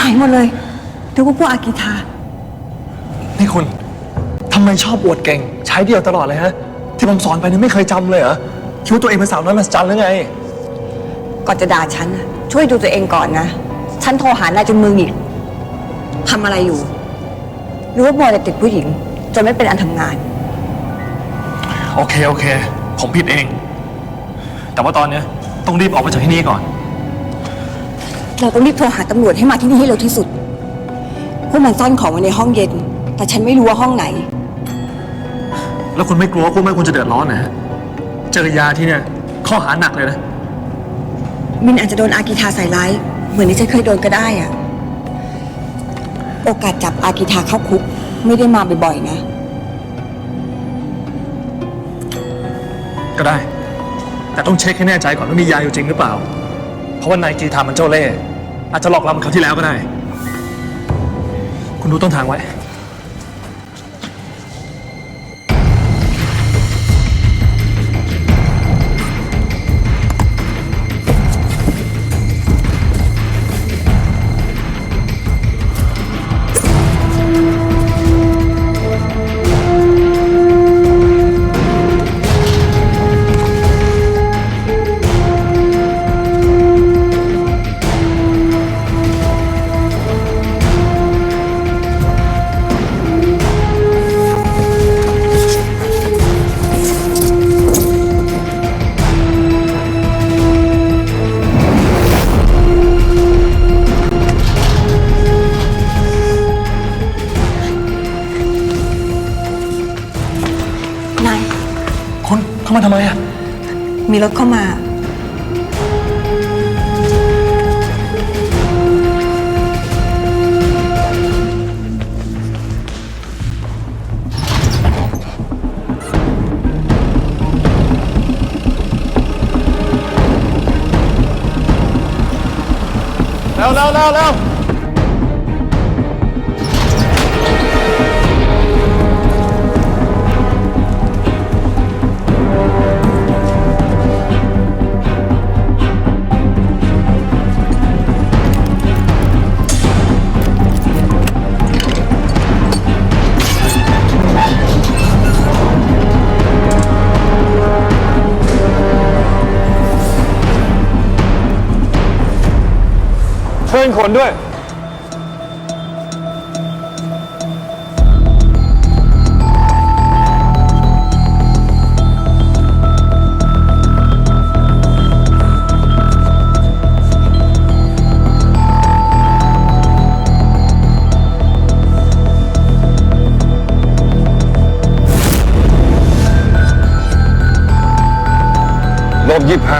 หายหมดเลยดูว่าพวกอากิทา นี่คุณทำไมชอบอวดเก่ง ใช้เดียวตลอดเลยฮะ ที่ผมสอนไปนี่ไม่เคยจำเลยเหรอคิดว่าตัวเองเป็นสาวน้อยมหัศจรรย์หรือไง ก่อนจะด่าฉันน่ะช่วยดูตัวเองก่อนนะ ฉันโทรหานายจนมือหงิกทำอะไรอยู่ หรือว่ามัวแต่ติดผู้หญิง จนไม่เป็นอันทำงาน โอเค โอเค ผมผิดเอง แต่ว่าตอนเนี้ยต้องรีบออกไปจากที่นี่ก่อน เราต้องรีบโทรหาตำรวจให้มาที่นี่ให้เร็วที่สุด พวกมันซ่อนของไว้ในห้องเย็น แต่ฉันไม่รู้ว่าห้องไหน แล้วคุณไม่กลัวว่าพวกแม่คุณจะเดือดร้อนนะฮะเจอยาที่เนี่ยข้อหาหนักเลยนะ มินอาจจะโดนอากิทาใส่ร้าย เหมือนที่ฉันเคยโดนก็ได้อะโอกาสจับอากิทาเข้าคุก ไม่ได้มาบ่อยๆนะ ก็ได้ แต่ต้องเช็คให้แน่ใจก่อนว่ามียาอยู่จริงหรือเปล่า เพราะว่านายกีทามันเจ้าเล่ห์ อาจจะหลอกเราเหมือนคราวที่แล้วก็ได้ คุณดูต้นทางไว้ เข้ามาทำไมอะ มีรถเข้ามาแล้วแล้วแล้วแล้ว เชิญคนด้วย ลบยี่ห้า